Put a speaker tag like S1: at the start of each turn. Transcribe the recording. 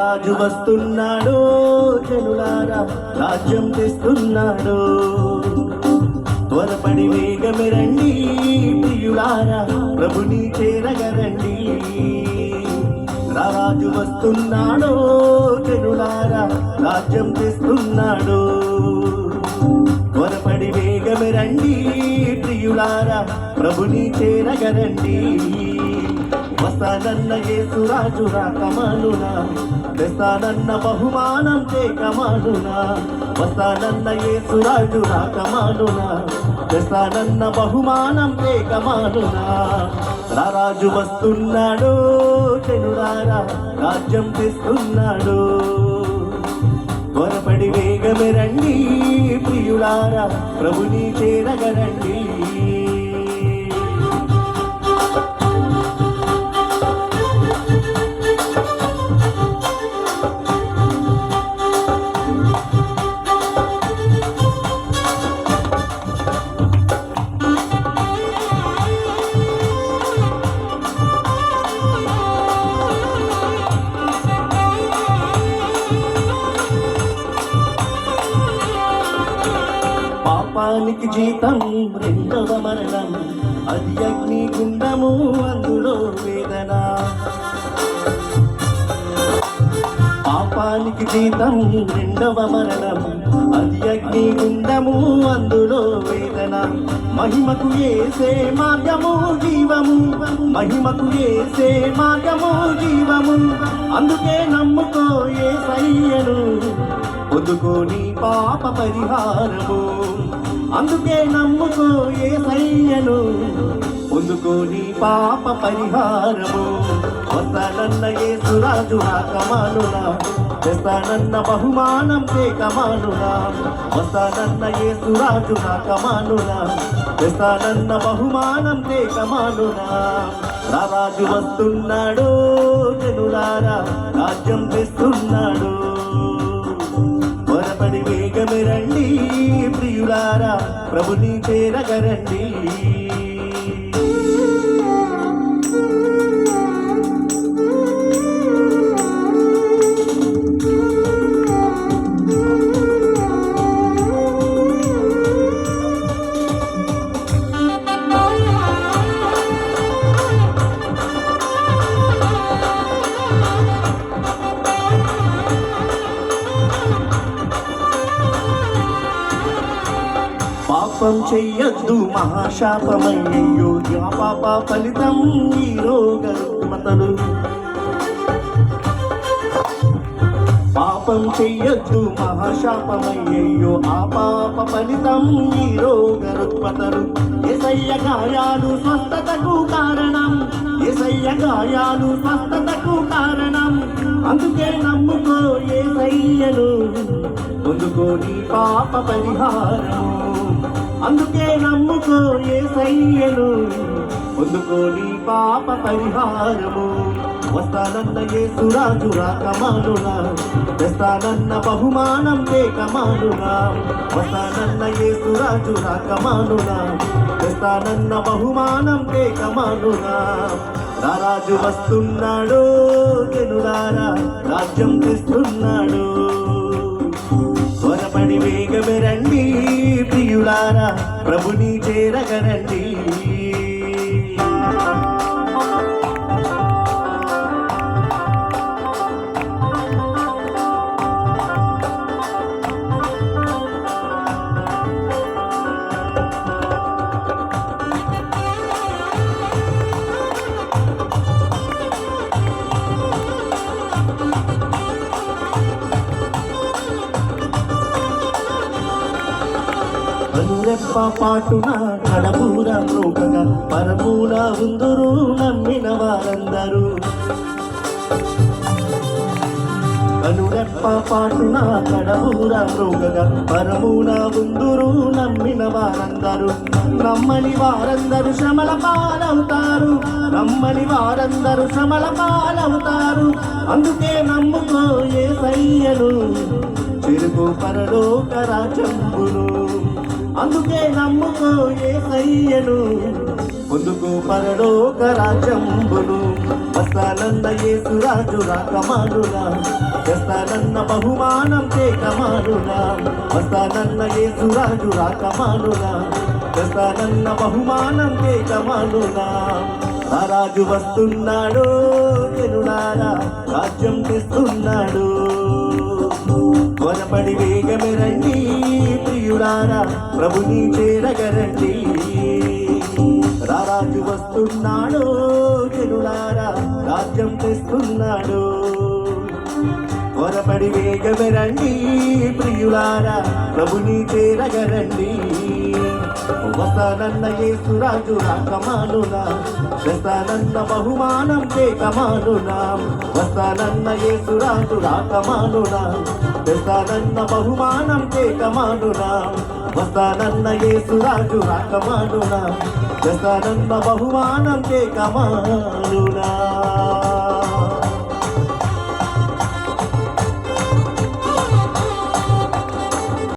S1: రాజు వస్తున్నాడు జనులారా రాజ్యం తెస్తున్నాడు. త్వరపడి వేగమే రండి ప్రియులారా ప్రభుని చేరగరండి రాజు వస్తున్నాడో జనులారా రాజ్యం తెస్తున్నాడు త్వరపడి వేగమే రండి ప్రియులారా ప్రభుని చేరగరండి. వస్తానన్న యేసురాజు రాకమానునా తెస్తానన్న బహుమానం తేకమానునా వస్తానన్న యేసురాజు రాకమానునా తెస్తానన్న బహుమానం తేకమానునా రారాజు వస్తున్నాడు రాజ్యం తెస్తున్నాడు. త్వరపడి వేగమే రండి ప్రియులారా ప్రభుని చేరగరండి పాపానికి జీతం రెండవ మరణం. అది అగ్ని గుండము అందులో వేదన. పాపానికి జీతం రెండవ మరణం. అది అగ్ని గుండము అందులో వేదన. మహిమకు ఏసే మార్గము జీవము. మహిమకు ఏసే మార్గము జీవము. అందుకే నమ్ముకో ఏ సయ్యను. పొందుకోని పాప పరిహారము. అందుకే నమ్ముకో ఏ సయ్యను పొందుకోని పాప పరిహారము. వస్తానన్న ఏ సురాజు కమానురా తెస్తానన్న బహుమానం కమానునా వస్తానన్న ఏ సురాజు కమానురా తెస్తానన్న బహుమానం కమానునా రారాజు వస్తున్నాడు జనులారా రాజ్యం తెస్తున్నాడు. ప్రభు నీ పేరగరండి. పాపం చెయ్యొద్దు మహాశాపమయ్యో. ఆ పాప ఫలితం ఈ రోగ మతలు పాపం చెయ్యొద్దు మహాశాపమయ్యో ఆ పాప ఫలితం ఈ రోగ రుగ్మతలు ఎసయ్య గాయాలు స్వస్థతకు కారణం. ఎసయ్య గాయాలు స్వస్థతకు కారణం. అందుకే నమ్ముకో ఏసయ్యను. పొందుకోని పాప పరిహారము. అందుకే నమ్ముకో ఏసయ్యను పొందుకోని పాప పరిహారము. వస్తానన్న యేసురాజు రాకమానునా తెస్తానన్న బహుమానం కమానునా వస్తానన్న యేసురాజు రాకమానునా తెస్తానన్న బహుమానం కమానునా రారాజు వస్తున్నాడు జనులారా రాజ్యం తెస్తున్నాడు. త్వరపడి వేగమే రండి. ప్రియులారా ప్రభుని చేరగరండి అనురెప్ప పాటున కడపూర మ్రోగగా పరమూల ఉందురు నమ్మిన వారందరూ.
S2: కనురెప్ప పాటున కడబూర రోగగా పరమున ఉందురు నమ్మిన వారందరూ. నమ్మని వారందరూ శ్రమల పాలవుతారు. నమ్మని వారందరూ శ్రమల పాలవుతారు. అందుకే నమ్ముకో ఏ సయ్యను చెరుకు పరలోక రాజంబును అందుకే నమ్ముకో ఏ సయ్యను పొందుకో పరలోక రాజంబును వస్తానన్న యేసురాజు రాకమానునా చేస్తానన్న బహుమానం చేకమానునా వస్తానన్న యేసురాజు రాకమానునా చేస్తానన్న బహుమానం చేకమానునా ఆ రాజు వస్తున్నాడు తెలునారా రాజ్యం తెస్తున్నాడు. త్వరపడి వేగమే రండి ప్రియుడారా ప్రభుని చేరగరండి. రారాజు వస్తున్నాడు జనులారా రాజ్యం తెస్తున్నాడు. త్వరపడి వేగమెరండి ప్రియులారా ప్రభుని చేరగరండి వస్తానన్న యేసురాజు రాకమానునా వస్తానన్న బహుమానం చేకమానునా వస్తానన్న యేసురాజు రాకమానునా వస్తానన్న బహుమానం చేకమానునా వస్తానన్న యేసురాజు రాకమానునా వస్తానన్న బహుమానం చేకమానునా